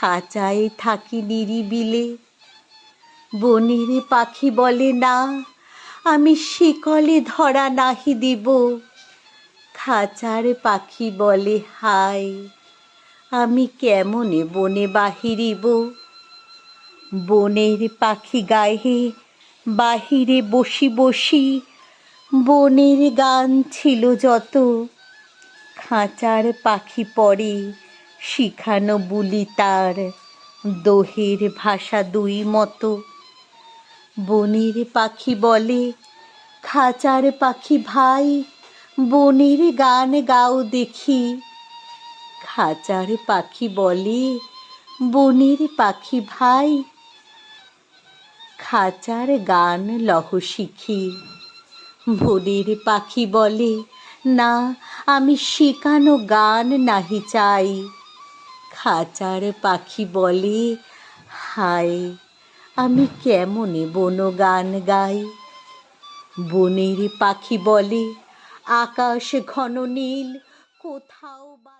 খাঁচায় থাকি নিরিবিলে। বনের পাখি বলে, না, আমি শিকলে ধরা নাহি দিব। খাঁচার পাখি বলে, হায়, আমি কেমনে বনে বাহিরিব? বনের পাখি গায়ে বাহিরে বসি বসি, বনের গান ছিল যত। খাঁচার পাখি পরে শিখানো বুলি তার দোহের ভাষা দুই মতো। বনের পাখি বলে, খাঁচার পাখি ভাই, বনের গান গাও দেখি। খাঁচার পাখি বলে, বনের পাখি ভাই, খাঁচার গান লহ শিখি। বনের পাখি বলে, না, আমি শেখানো গান নাহি চাই। খাঁচার পাখি বলে, হায়, আমি কেমনে বন গান গাই? বনের পাখি বলে, আকাশ ঘন নীল, কোথাও বা